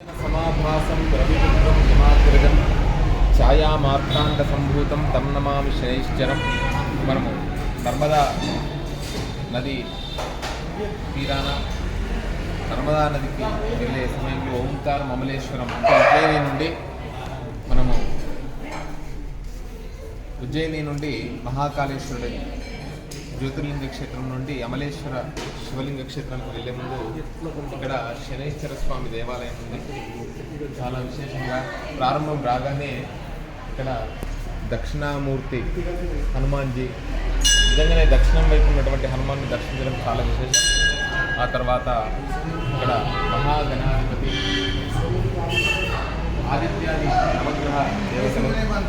సమాభాసం రవిపుత్రం హిమాగ్రజం ఛాయామార్తాండ సంభూతం తం నమామి శనైశ్చరం మనము నర్మదా నది తీరాన నర్మదా నదికి వెళ్ళే సమయంలో ఓంకారం అమలేశ్వరం అంటే ఉజ్జయిని నుండి మనము ఉజ్జయిని నుండి మహాకాళేశ్వరుడి జ్యోతిర్లింగ క్షేత్రం నుండి అమలేశ్వర శివలింగ క్షేత్రానికి వెళ్ళే ముందు ఇక్కడ శనైశ్వర స్వామి దేవాలయం ఉంది. చాలా విశేషంగా ప్రారంభం రాగానే ఇక్కడ దక్షిణామూర్తి హనుమాన్జీ నిజంగానే దక్షిణం వైపు ఉన్నటువంటి హనుమాన్ని దర్శించడం చాలా విశేషం. ఆ తర్వాత ఇక్కడ మహాగణాధిపతి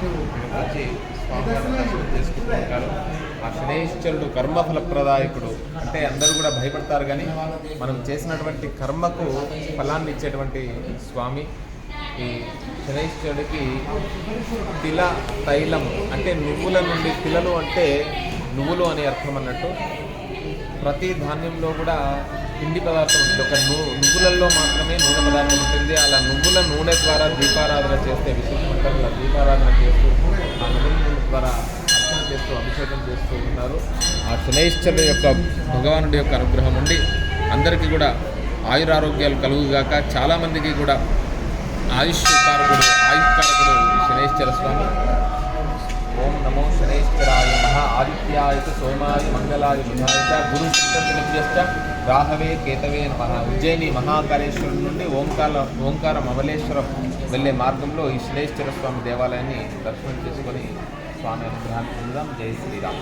వచ్చి స్వామివారిని దర్శనం చేసుకుంటూ ఉంటారు ఆ శనేశ్వరుడు కర్మఫల ప్రదాయకుడు అంటే అందరూ కూడా భయపడతారు కానీ మనం చేసినటువంటి కర్మకు ఫలాన్ని ఇచ్చేటువంటి స్వామి. ఈ శనైశ్వరుడికి తిల తైలం అంటే నువ్వుల నుండి తిలలు అంటే నువ్వులు అని అర్థం అన్నట్టు. ప్రతి ధాన్యంలో కూడా పిండి పదార్థం ఉంటుంది. ఒక నువ్వులలో మాత్రమే నూనె పదార్థం ఉంటుంది. అలా నువ్వుల నూనె ద్వారా దీపారాధన చేస్తే విశేషమంటారు ఇలా దీపారాధన చేస్తూ ఆ నువ్వుల నూనె ద్వారా అర్చన చేస్తూ అభిషేకం చేస్తూ ఉన్నారు. ఆ శనైశ్వరుడు యొక్క భగవానుడి యొక్క అనుగ్రహం ఉండి అందరికీ కూడా ఆయురారోగ్యాలు కలుగుగాక చాలామందికి కూడా ఆయుష్ కారకుడు ఆయుష్కారకుడు శనైశ్వర స్వామి. ఆదిత్యాయ చ సోమాయ మంగళాయ బుధాయ గురు రాహవే కేతవే నమ. ఉజ్జయిని మహాకాళేశ్వరం నుండి ఓంకార ఓంకార మమలేశ్వరం వెళ్ళే మార్గంలో ఈ శనేశ్వర స్వామి దేవాలయాన్ని దర్శనం చేసుకొని స్వామి అనుగ్రహాన్ని పొందుదాం. జై శ్రీరామ్.